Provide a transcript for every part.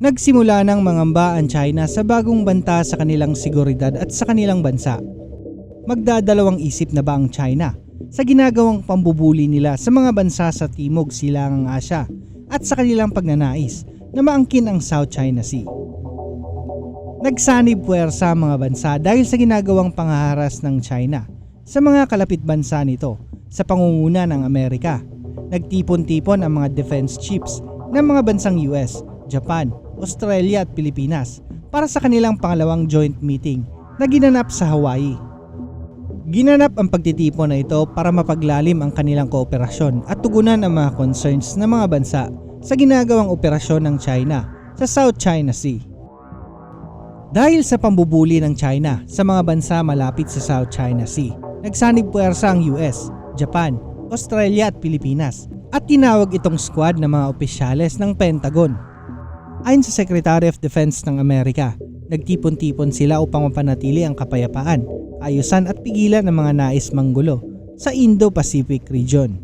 Nagsimula ng mangamba ang China sa bagong banta sa kanilang seguridad at sa kanilang bansa. Magdadalawang isip na ba ang China sa ginagawang pambubuli nila sa mga bansa sa Timog Silangang Asya at sa kanilang pagnanais na maangkin ang South China Sea? Nagsanib puwersa ang mga bansa dahil sa ginagawang pangaharas ng China sa mga kalapit bansa nito sa pangunguna ng Amerika. Nagtipon-tipon ang mga defense chiefs ng mga bansang US, Japan, Australia at Pilipinas para sa kanilang pangalawang joint meeting na ginanap sa Hawaii. Ginanap ang pagtitipon na ito para mapaglalim ang kanilang kooperasyon at tugunan ang mga concerns ng mga bansa sa ginagawang operasyon ng China sa South China Sea. Dahil sa pambubuli ng China sa mga bansa malapit sa South China Sea, nagsanib puwersa ang US, Japan, Australia at Pilipinas at tinawag itong squad ng mga opisyales ng Pentagon. Ayon sa Secretary of Defense ng Amerika, nagtipon-tipon sila upang mapanatili ang kapayapaan, ayusan at pigilan ng mga nais manggulo sa Indo-Pacific region.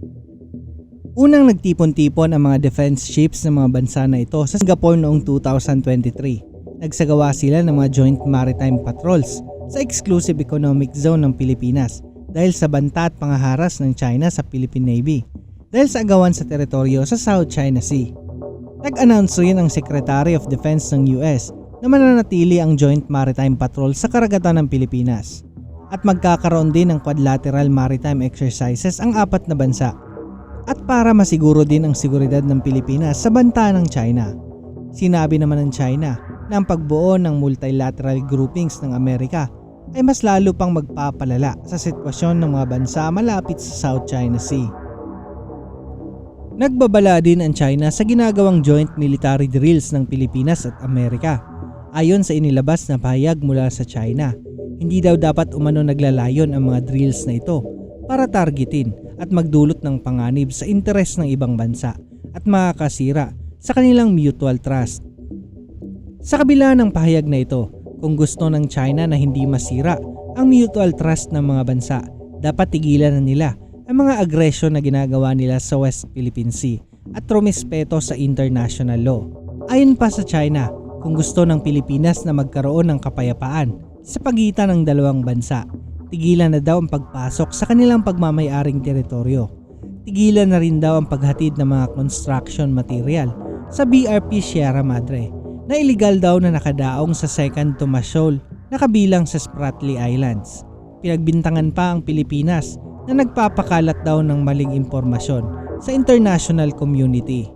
Unang nagtipon-tipon ang mga defense ships ng mga bansa na ito sa Singapore noong 2023 nagsagawa sila ng mga joint maritime patrols sa exclusive economic zone ng Pilipinas dahil sa banta at pangaharas ng China sa Philippine Navy dahil sa agawan sa teritoryo sa South China Sea. Nag-announce rin ang Secretary of Defense ng US na mananatili ang Joint Maritime Patrol sa karagatan ng Pilipinas at magkakaroon din ng quadrilateral maritime exercises ang apat na bansa at para masiguro din ang seguridad ng Pilipinas sa banta ng China. Sinabi naman ng China na ang pagbuo ng multilateral groupings ng Amerika ay mas lalo pang magpapalala sa sitwasyon ng mga bansa malapit sa South China Sea. Nagbabala din ang China sa ginagawang joint military drills ng Pilipinas at Amerika. Ayon sa inilabas na pahayag mula sa China, hindi daw dapat umano naglalayon ang mga drills na ito para targetin at magdulot ng panganib sa interes ng ibang bansa at makakasira sa kanilang mutual trust. Sa kabila ng pahayag na ito, kung gusto ng China na hindi masira ang mutual trust ng mga bansa, dapat tigilan na nila ang mga agresyon na ginagawa nila sa West Philippine Sea at rumispeto sa international law. Ayon pa sa China, kung gusto ng Pilipinas na magkaroon ng kapayapaan sa pagitan ng dalawang bansa, tigilan na daw ang pagpasok sa kanilang pagmamayaring teritoryo. Tigilan na rin daw ang paghatid ng mga construction material sa BRP Sierra Madre na iligal daw na nakadaong sa Second Tomasol na kabilang sa Spratly Islands. Pinagbintangan pa ang Pilipinas na nagpapakalat daw ng maling impormasyon sa international community.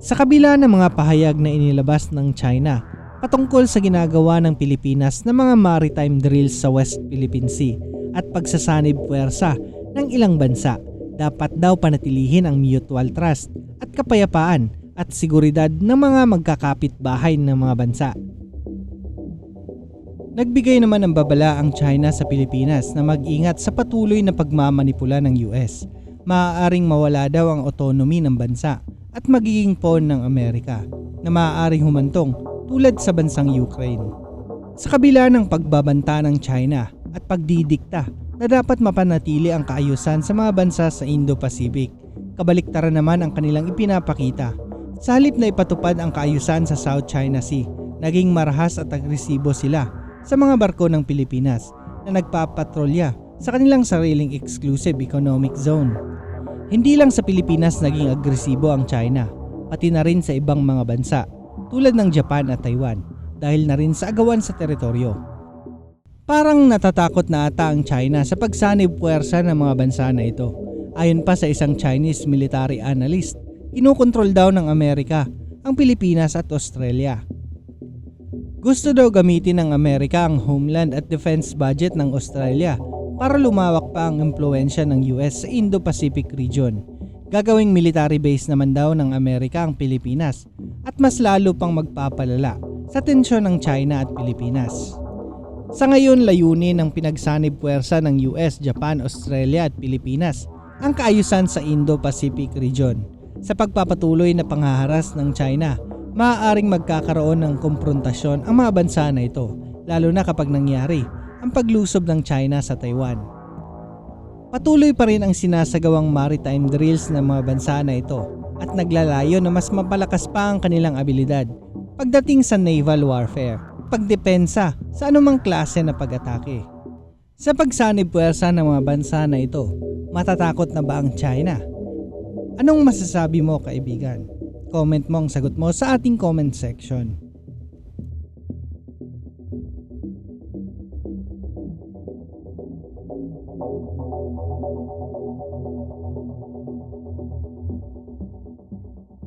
Sa kabila ng mga pahayag na inilabas ng China patungkol sa ginagawa ng Pilipinas na mga maritime drills sa West Philippine Sea at pagsasanib puwersa ng ilang bansa, dapat daw panatilihin ang mutual trust at kapayapaan at seguridad ng mga magkakapit bahay ng mga bansa. Nagbigay naman ng babala ang China sa Pilipinas na mag-ingat sa patuloy na pagmamanipula ng US. Maaaring mawala daw ang autonomy ng bansa at magiging pawn ng Amerika na maaaring humantong tulad sa bansang Ukraine. Sa kabila ng pagbabanta ng China at pagdidikta na dapat mapanatili ang kaayusan sa mga bansa sa Indo-Pacific, kabaliktaran naman ang kanilang ipinapakita. Sa halip na ipatupad ang kaayusan sa South China Sea, naging marahas at agresibo sila sa mga barko ng Pilipinas na nagpapatrolya sa kanilang sariling exclusive economic zone. Hindi lang sa Pilipinas naging agresibo ang China, pati na rin sa ibang mga bansa tulad ng Japan at Taiwan dahil na rin sa agawan sa teritoryo. Parang natatakot na ata ang China sa pagsanib puwersa ng mga bansa na ito. Ayon pa sa isang Chinese military analyst, kinukontrol daw ng Amerika ang Pilipinas at Australia. Gusto daw gamitin ng Amerika ang homeland at defense budget ng Australia para lumawak pa ang impluensya ng US sa Indo-Pacific region. Gagawing military base naman daw ng Amerika ang Pilipinas at mas lalo pang magpapalala sa tensyon ng China at Pilipinas. Sa ngayon, layunin ng pinagsanib puwersa ng US, Japan, Australia at Pilipinas ang kaayusan sa Indo-Pacific region. Sa pagpapatuloy na panghaharas ng China, maaaring magkakaroon ng komprontasyon ang mga bansa na ito, lalo na kapag nangyari ang paglusob ng China sa Taiwan. Patuloy pa rin ang sinasagawang maritime drills ng mga bansa na ito at naglalayo na mas mapalakas pa ang kanilang abilidad pagdating sa naval warfare, pagdepensa sa anumang klase na pag-atake. Sa pagsanib puwersa ng mga bansa na ito, matatakot na ba ang China? Anong masasabi mo kaibigan? Comment mo ang sagot mo sa ating comment section.